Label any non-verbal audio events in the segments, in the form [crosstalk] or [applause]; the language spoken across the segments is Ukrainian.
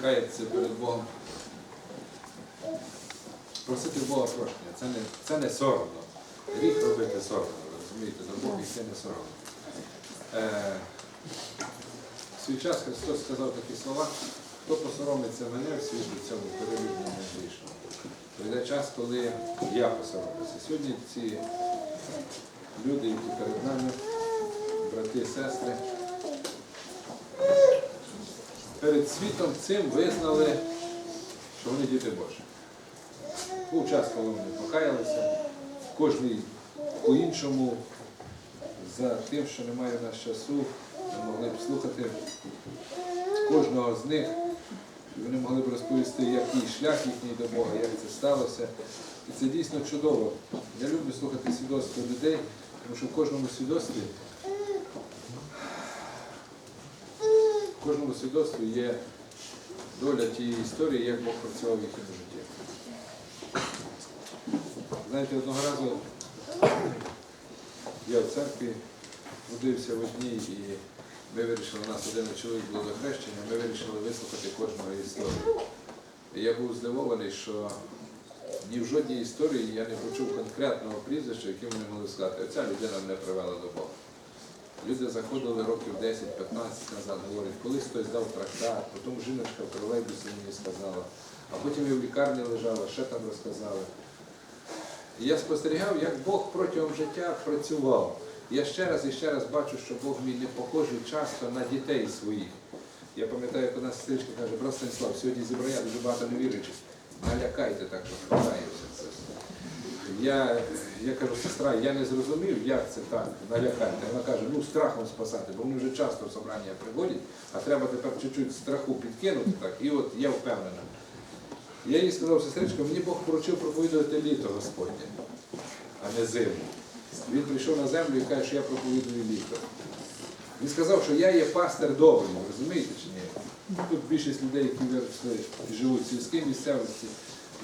каятися перед Богом. Просити Бога прощення. Це не, це не соромно. Гріх робити соромно, розумієте, до Бога йти не соромно. Е, в свій час Христос сказав такі слова, хто посоромиться мене в світі цьому перевірно не грішно. Прийде час, коли я посоромлюся. Сьогодні ці люди, які перед нами, брати, сестри, перед світом цим визнали, що вони діти Божі. Був час, коли вони покаялися, кожний по-іншому, за тим, що немає в нас часу, ми могли б слухати кожного з них, вони могли б розповісти, який шлях їхній до Бога, як це сталося. І це дійсно чудово. Я люблю слухати свідоцтва людей, тому що в кожному свідоцтві кожному свідоцтві є доля тієї історії, як Бог працював в їхньому житті. Знаєте, одного разу я в церкві трудився в одній і ми вирішили, у нас один чоловік було до хрещення, ми вирішили вислухати кожного історію. І я був здивований, що ні в жодній історії я не почув конкретного прізвища, яким вони могли сказати, оця людина мене привела до Бога. Люди заходили років 10-15 назад, говорять, колись хтось дав трактат, потім жіночка в тролейбусі мені сказала, а потім я в лікарні лежала, ще там розказали. І я спостерігав, як Бог протягом життя працював. Я ще раз і ще раз бачу, що Бог мій не похожий часто на дітей своїх. Я пам'ятаю, у нас сестричка каже, брат Станіслав, сьогодні зібрання дуже багато невіруючих. Налякайте так, що. Я, я кажу, сестра, я не зрозумів, як це так, налякайте. Вона каже, ну страхом спасати, бо вони вже часто в собрання приходять, а треба тепер чуть-чуть страху підкинути, так, і от я впевнена. Я їй сказав, сестричко, мені Бог поручив проповідувати літо Господнє, а не зиму. Він прийшов на землю і каже, що я проповідую літо. Він сказав, що я є пастир добрий, розумієте чи ні? Тут більшість людей, які живуть в сільській місцевості.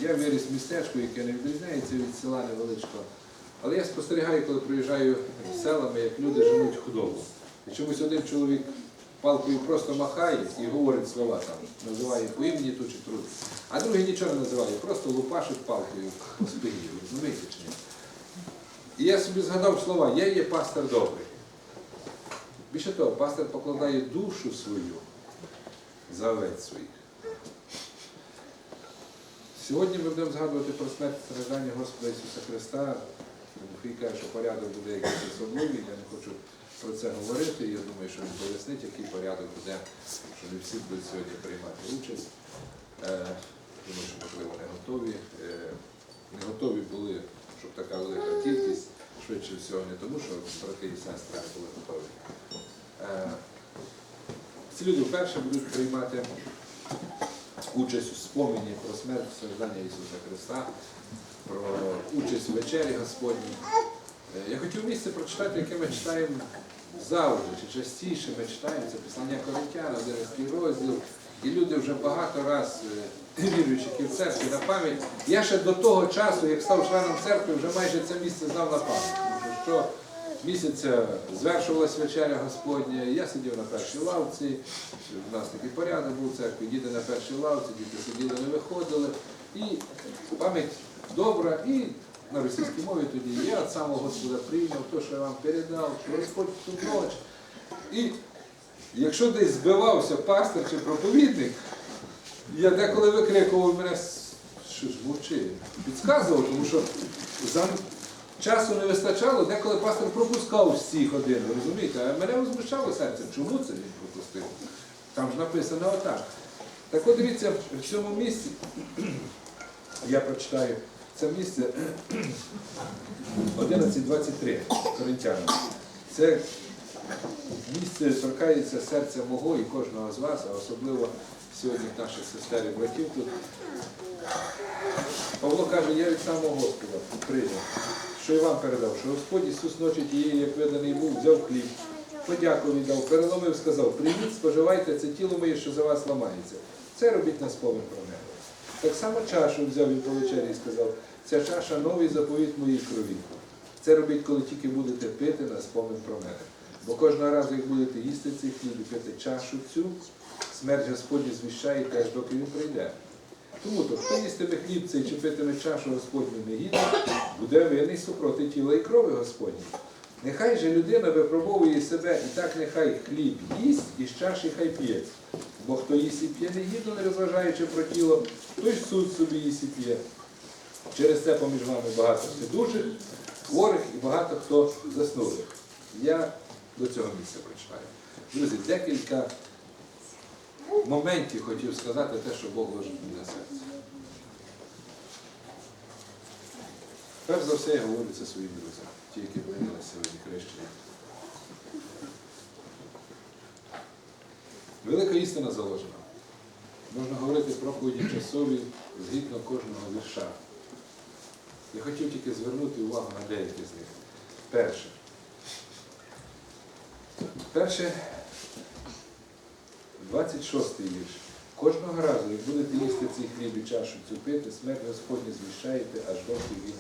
Я виріс в містечку, яке не відрізняється від села невеличкого. Але я спостерігаю, коли приїжджаю селами, як люди женуть худобу. І чомусь один чоловік палкою просто махає і говорить слова там, називає по імені ту чи труд. А другий нічого не називає, просто лупашить палкою по спині, розумієте чи ні? І я собі згадав слова, я є пастир добрий. Більше того, пастир покладає душу свою за овець своїх. Сьогодні ми будемо згадувати про смерть страждання Господа Ісуса Христа. Бухий каже, що порядок буде якийсь особливий, я не хочу про це говорити. Я думаю, що він пояснить, який порядок буде, що не всі будуть сьогодні приймати участь. Е, Думаю, що можливо не готові. Е, Не готові були, щоб така велика кількість, швидше всього, не тому, що брати і сестри були готові. Е, Ці люди вперше будуть приймати участь у спомені про смерть страждання Ісуса Христа, про участь в вечері Господній. Е, Я хотів місце прочитати, яке ми читаємо завжди, чи частіше ми читаємо, це послання Коринтян, 11 розділ. І люди вже багато раз, е, віруючи в церкві на пам'ять. Я ще до того часу, як став членом церкви, вже майже це місце знав на пам'ять. Місяця звершувалась вечеря Господня, я сидів на першій лавці, у нас такий порядок був в церкві, діти на першій лавці, діти сиділи, не виходили. І пам'ять добра, і на російській мові тоді я від самого Господа прийняв те, що я вам передав, що Господь в ту. І якщо десь збивався пастор чи проповідник, я деколи викрикував мене, що ж мовчи, підказував, тому що часу не вистачало, деколи пастор пропускав всіх один, розумієте? А мене возмущало серце, чому це він пропустив? Там ж написано отак. Так от дивіться, в цьому місці, [clears throat] я прочитаю це місце [clears throat] 11.23 Коринтянам. Це місце торкається серця мого і кожного з вас, а особливо сьогодні наших сестер і братів тут. Павло каже, я від самого Господа прийняв, що і вам передав, що Господь Ісус ночі тієї, як виданий був, взяв хліб, подяку віддав, переломив, сказав, прийміть, споживайте, це тіло моє, що за вас ламається. Це робіть на спомин про мене. Так само чашу взяв він по вечері і сказав, ця чаша новий заповіт моїй крові. Це робіть, коли тільки будете пити на спомин про мене. Бо кожного разу, як будете їсти цей хліб і пити чашу цю, смерть Господню звіщаєте, аж доки він прийде. Тому то, хто їстиме хліб цей чи питиме чашу Господню негідно, буде винний супроти тіла і крові Господні. Нехай же людина випробовує себе, і так нехай хліб їсть, і з чаші хай п'ється. Бо хто їсть і п'є негідно, не розважаючи про тіло, той суд собі їсть і п'є. Через це поміж вами багато недужих, хворих і багато хто заснулих. Я до цього місця прочитаю. Друзі, декілька моментів хотів сказати те, що Бог ложить мені на серце. Перш за все, я говорю це своїм друзям, ті, які прийняли сьогодні хрещення. Велика істина заложена. Можна говорити проповіді часові згідно кожного вірша. Я хотів тільки звернути увагу на деякі з них. Перше. Перше, 26 вірш. Кожного разу, як будете їсти цей хліб і чашу цю пити, смерть Господня звіщаєте, аж доки він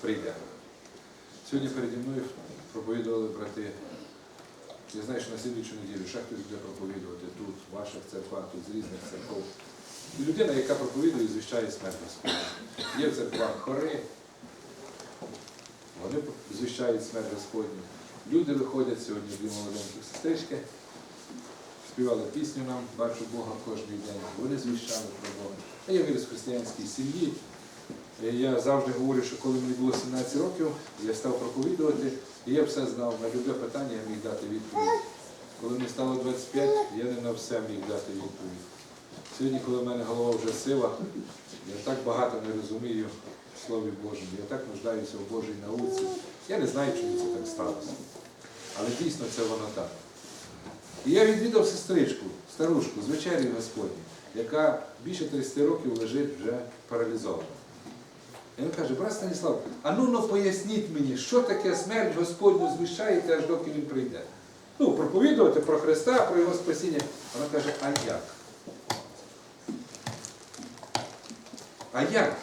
прийде. Сьогодні переді мною проповідували брати. Я знаю, що на слідчу неділю ще хтось буде проповідувати тут, в ваших церквах, тут з різних церков. І людина, яка проповідує, звіщає смерть Господня. Є в церквах хори, вони звіщають смерть Господню. Люди виходять сьогодні, дві молоденькі сестрички, співали пісню нам, бачу Бога кожен день. Вони звіщали про Бога. А я виріс в християнській сім'ї. Е, Я завжди говорю, що коли мені було 17 років, я став проповідувати, і я все знав, на любе питання я міг дати відповідь. Коли мені стало 25, я не на все міг дати відповідь. Сьогодні, коли в мене голова вже сила, я так багато не розумію в Слові Божому, я так нуждаюся в Божій науці. Я не знаю, чому це так сталося. Але дійсно це воно так. І я відвідав сестричку, старушку з вечері Господні, яка більше 30 років лежить вже паралізована. І він каже, брат Станіслав, а ну ну поясніть мені, що таке смерть Господню звіщаєте, аж доки він прийде. Ну, проповідувати про Христа, про Його спасіння. Вона каже, а як? А як?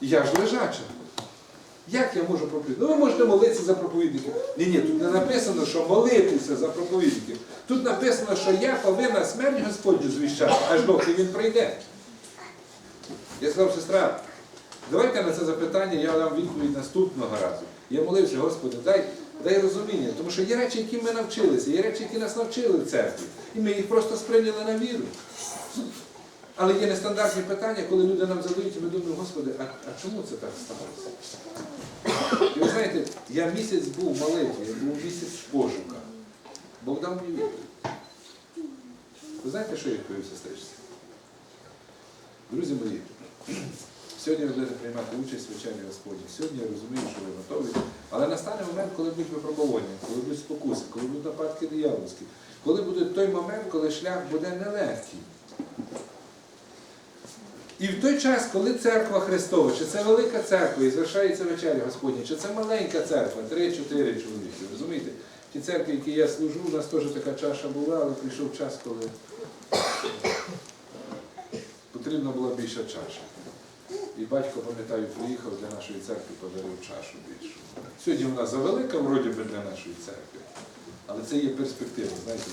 Я ж лежача. Як я можу проповідати? Ну, ви можете молитися за проповідників. Ні, ні, тут не написано, що молитися за проповідників. Тут написано, що я повинна смерть Господню звіщати, аж доки він прийде. Я сказав, сестра, давайте на це запитання я дам відповідь наступного разу. Я молився, Господи, дай, дай розуміння, тому що є речі, які ми навчилися, є речі, які нас навчили в церкві. І ми їх просто сприйняли на віру. Але є нестандартні питання, коли люди нам задають, і ми думаємо, Господи, а, а чому це так сталося? І ви знаєте, я місяць був в молитві, я був місяць в пошуках. Бог дав мені відповідь. Ви знаєте, що я відповів сестричці? Друзі мої, сьогодні ви будете приймати участь в вечері Господні. Сьогодні я розумію, що ви готові. Але настане момент, коли будуть випробування, коли будуть спокуси, коли будуть нападки диявольські, коли буде той момент, коли шлях буде нелегкий. І в той час, коли церква Христова, чи це велика церква і звершається вечеря Господня, чи це маленька церква, 3-4 чоловіки, розумієте? Ті церкви, які я служу, у нас теж така чаша була, але прийшов час, коли потрібна була більша чаша. І батько, пам'ятаю, приїхав для нашої церкви, подарив чашу більшу. Сьогодні вона завелика, вроді би, для нашої церкви, але це є перспектива, знаєте.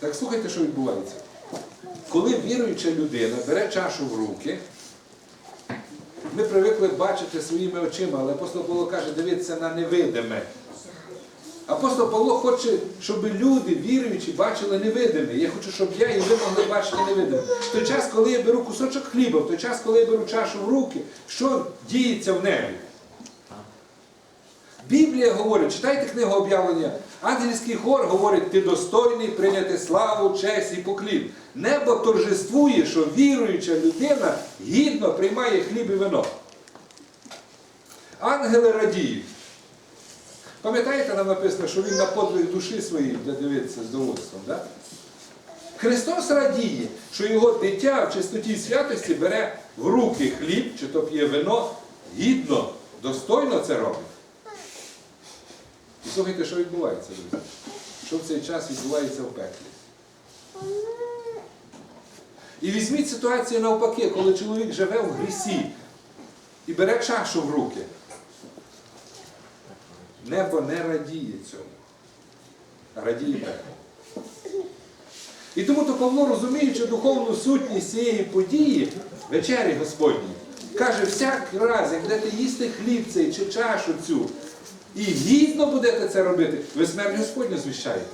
Так слухайте, що відбувається. Коли віруюча людина бере чашу в руки, ми привикли бачити своїми очима, але апостол Павло каже, дивитися на невидиме. Апостол Павло хоче, щоб люди, віруючі, бачили невидиме. Я хочу, щоб я і ви могли бачити невидиме. В той час, коли я беру кусочок хліба, в той час, коли я беру чашу в руки, що діється в небі? Біблія говорить, читайте книгу об'явлення. Ангельський хор говорить, ти достойний прийняти славу, честь і поклін. Небо торжествує, що віруюча людина гідно приймає хліб і вино. Ангели радіють. Пам'ятаєте, нам написано, що він на подвиг душі своїй буде дивитися з довольством. Да? Христос радіє, що його дитя в чистоті святості бере в руки хліб, чи то п'є вино, гідно, достойно це робить. І слухайте, що відбувається, друзі. Що в цей час відбувається в пеклі. І візьміть ситуацію навпаки, коли чоловік живе в грісі і бере чашу в руки. Небо не радіє цьому, а радіє пекло. І тому то Павло, розуміючи духовну сутність цієї події, вечері Господній, каже, всяк раз, як будете їсти хліб цей чи чашу цю, і гідно будете це робити, ви смерть Господню звіщаєте.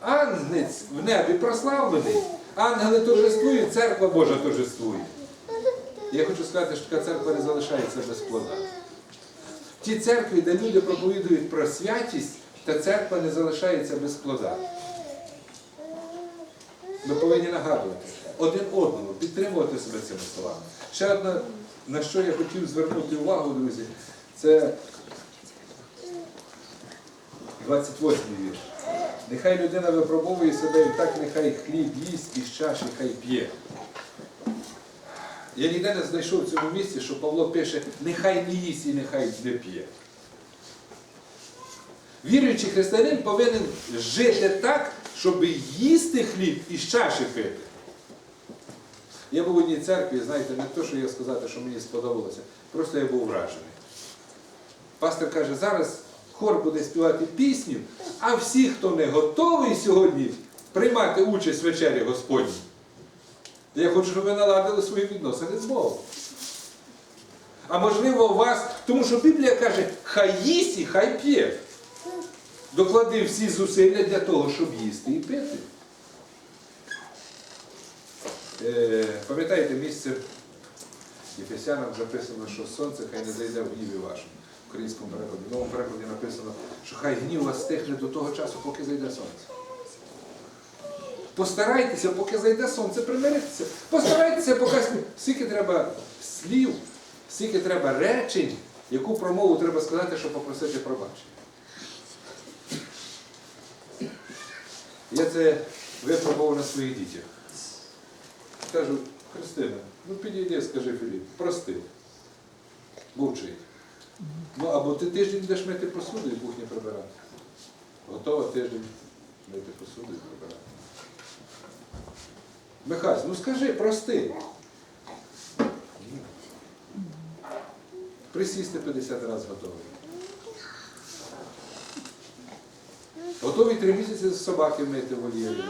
Ангнець в небі прославлений, ангели торжествують, церква Божа торжествує. Я хочу сказати, що така церква не залишається без плода. В тій церкві, де люди проповідують про святість, та церква не залишається без плода. Ми повинні нагадувати один одному, підтримувати себе цими словами. Ще одне, на що я хотів звернути увагу, друзі, це 28 вірш. Нехай людина випробовує себе, і так нехай хліб їсть і чаші хай п'є. Я ніде не знайшов в цьому місці, що Павло пише, нехай не їсть і нехай не п'є. Віруючий християнин повинен жити так, щоб їсти хліб і з чаші пити. Я був в одній церкві, знаєте, не те, що я сказати, що мені сподобалося, просто я був вражений. Пастор каже, зараз хор буде співати пісню, а всі, хто не готовий сьогодні приймати участь в вечері Господній, я хочу, щоб ви наладили свої відносини з Богом. А можливо, у вас, тому що Біблія каже, хай їсть і хай п'є. Доклади всі зусилля для того, щоб їсти і пити. Е, пам'ятаєте місце Єфесянам записано, що сонце хай не зайде в гніві вашому. Українському перекладі. В новому перекладі написано, що хай гнів вас стихне до того часу, поки зайде сонце. Постарайтеся, поки зайде сонце, примиритися. Постарайтеся, поки скільки треба слів, скільки треба речень, яку промову треба сказати, щоб попросити пробачення. Я це випробував на своїх дітях. Кажу, Христина, ну підійди, скажи Філіп, прости. Мовчить. Ну або ти тиждень будеш мити посуду і кухню прибирати. Готова тиждень мити посуду і прибирати. Михась, ну скажи, прости. Присісти 50 разів готовий. Готові три місяці собаки мити вольєрі.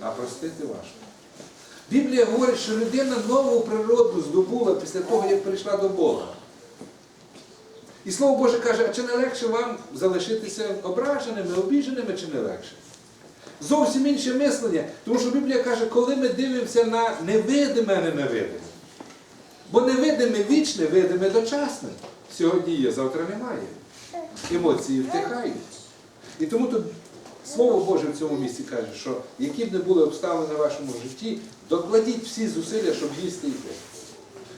А простити важко. Біблія говорить, що людина нову природу здобула після того, як прийшла до Бога. І Слово Боже каже, а чи не легше вам залишитися ображеними, обіженими, чи не легше? Зовсім інше мислення. Тому що Біблія каже, коли ми дивимося на невидиме, не невидиме. Бо невидиме вічне, видиме дочасне. Сьогодні є, завтра немає. Емоції втихають. І тому тут Слово Боже в цьому місці каже, що які б не були обставини в вашому житті, докладіть всі зусилля, щоб їсти і пити.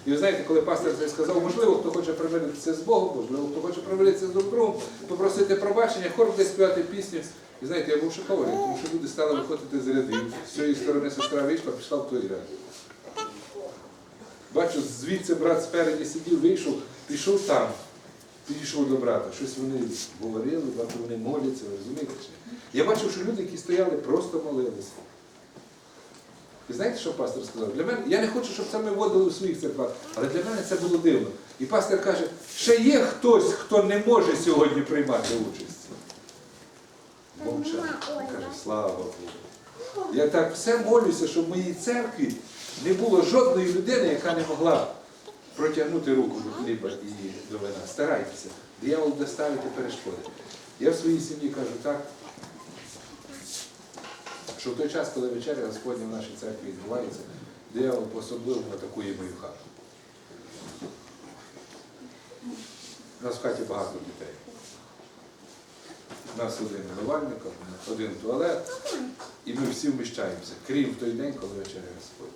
І ви знаєте, коли пастор це сказав, можливо, хто хоче примиритися з Богом, можливо, хто хоче примиритися з друг другом, попросити пробачення, хор буде співати пісню. І знаєте, я був шокований, тому що люди стали виходити з рядів. З цієї сторони сестра вийшла, пішла в той ряд. Бачу, звідси брат спереді сидів, вийшов, пішов там, підійшов до брата. Щось вони говорили, бачу, вони моляться, розумієте? Я бачив, що люди, які стояли, просто молилися. І знаєте, що пастор сказав? Для мене, я не хочу, щоб це ми вводили у своїх церквах, але для мене це було дивно. І пастор каже, ще є хтось, хто не може сьогодні приймати участь. Мовчав. Каже, слава Богу. Я так все молюся, щоб в моїй церкві не було жодної людини, яка не могла протягнути руку до хліба і до вина. Старайтеся. Диявол буде ставити перешкоди. Я в своїй сім'ї кажу так, що в той час, коли вечеря Господня в нашій церкві відбувається, диявол по-особливому атакує мою хату. У нас в хаті багато дітей. У нас один умивальник, один туалет, і ми всі вміщаємося, крім той день, коли вечеря Господь.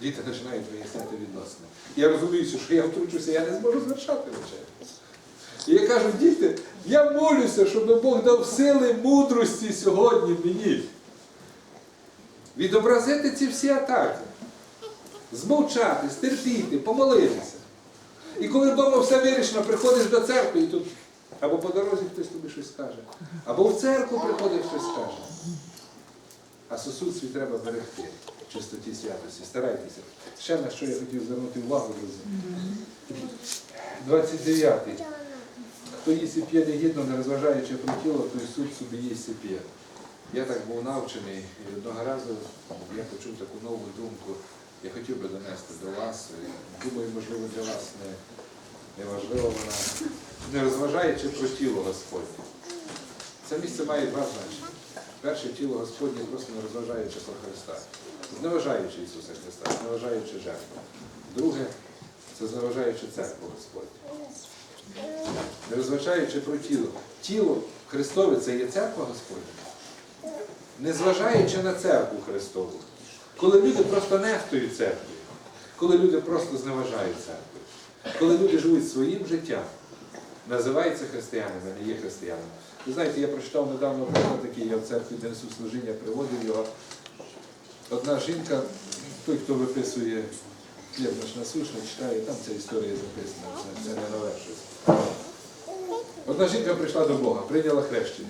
Діти починають виясняти відносини. Я розумію, що я втручуся, я не зможу звершати вечерю. І я кажу, діти, я молюся, щоб Бог дав сили мудрості сьогодні мені. Відобразити ці всі атаки. Змовчати, стерпіти, помолитися. І коли вдома все вирішено, приходиш до церкви і тут або по дорозі хтось тобі щось скаже, або в церкву приходить хтось скаже. А сосуд свій треба берегти в чистоті святості. Старайтеся. Ще на що я хотів звернути увагу, друзі. 29-й. Їсть і п'є негідно, не розважаючи про тіло, той суд собі їсть і п'є. Я так був навчений, і одного разу я почув таку нову думку, я хотів би донести до вас. і Думаю, можливо, для вас не, не важливо вона, не розважаючи про тіло Господнє. Це місце має два значення. Перше тіло Господнє, просто не розважаючи про Христа, зневажаючи Ісуса Христа, зневажаючи жертву. Друге, це зневажаючи церкву Господню. Не розважаючи про тіло. Тіло Христове це є церква Господня. Не зважаючи на церкву Христову. Коли люди просто нехтують церквою, коли люди просто зневажають церкву, коли люди живуть своїм життям, називаються християнами, а не є християнами. Ви знаєте, я прочитав недавно приклад такий, я в церкві несу служіння, приводив його. Одна жінка, той, хто виписує хліб наш насущний, читає, там ця історія записана, це, це не нове. Одна жінка прийшла до Бога, прийняла хрещення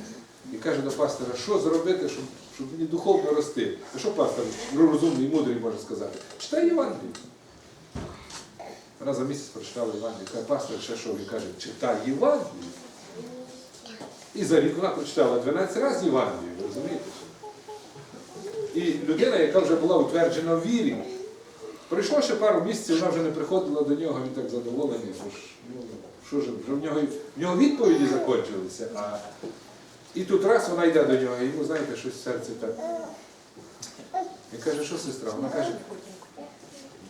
і каже до пастора, що зробити, щоб, щоб мені духовно рости. А що пастор розумний і мудрий може сказати? Читай Євангелію. Вона за місяць прочитала Євангелію. Каже, пастор ще що? Він каже, читай Євангелію. І за рік вона прочитала 12 разів Євангелію, розумієте? І людина, яка вже була утверджена в вірі, пройшло ще пару місяців, вона вже не приходила до нього, він так задоволений, бо ж, ну, що ж, вже в нього, в нього відповіді закончилися. А... І тут раз вона йде до нього, і йому, знаєте, щось в серці так. Він каже, що сестра? Вона каже,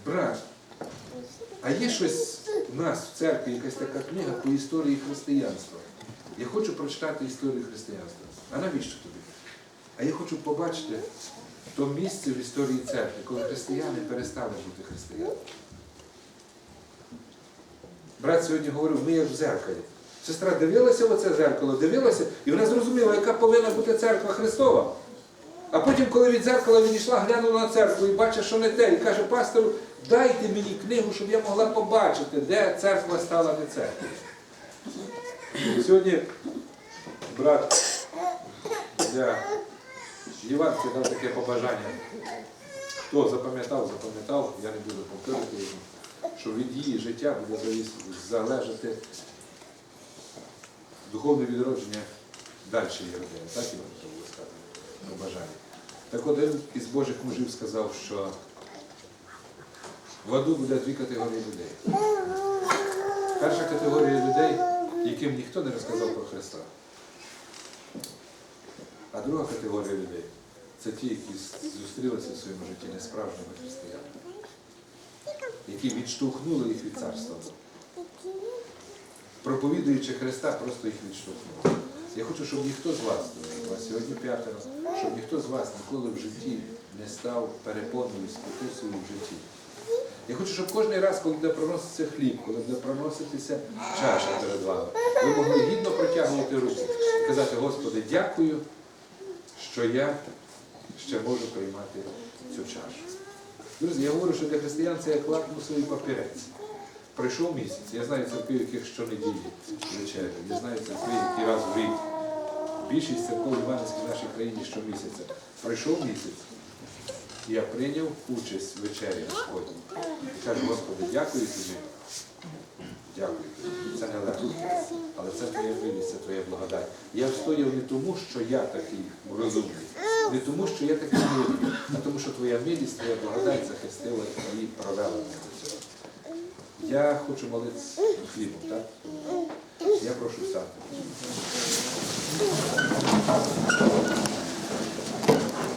брат, а є щось у нас в церкві, якась така книга по історії християнства. Я хочу прочитати історію християнства. А навіщо тобі? А я хочу побачити то місце в історії церкви, коли християни перестали бути християнами. Брат сьогодні говорив, ми як в зеркалі. Сестра дивилася в оце зеркало, дивилася, і вона зрозуміла, яка повинна бути церква Христова. А потім, коли від зеркала відійшла, глянула на церкву і бачить, що не те, і каже, пастору, дайте мені книгу, щоб я могла побачити, де церква стала не церквою. Сьогодні брат для Євангелія дав таке побажання. Хто запам'ятав, запам'ятав, я не буду повторити йому, що від її життя буде залежати духовне відродження далі її родини. Так і можна було сказати побажання. Так один із Божих мужів сказав, що в аду буде дві категорії людей. Перша категорія людей, яким ніхто не розказав про Христа. А друга категорія людей це ті, які зустрілися в своєму житті несправжніми християнами, які відштовхнули їх від царства. Проповідуючи Христа, просто їх відштовхнули. Я хочу, щоб ніхто з вас, у вас сьогодні п'ятеро, щоб ніхто з вас ніколи в житті не став перепоною, спокусою в житті. Я хочу, щоб кожен раз, коли буде проноситися хліб, коли буде проноситися чаша перед вами, ви могли гідно протягувати руки і казати, Господи, дякую, що я ще можу приймати цю чашу. Друзі, я говорю, що для християн це як лакмусовий папірець. Пройшов місяць. Я знаю церкви, яких щонеділі вечерю. Я знаю церкви, які раз в рік. Більшість церков Іванівських в нашій країні щомісяця. Пройшов місяць. Я прийняв участь в вечері Господній. І кажу, Господи, дякую тобі. Дякую тобі це не легко. Але це твоя милість, це твоя благодать. Я встояв не тому, що я такий розумний, не тому, що я такий милий, а тому, що твоя милість, твоя благодать захистила і провела мене до цього. Я хочу молитися хлібом, так? Я прошу сяти.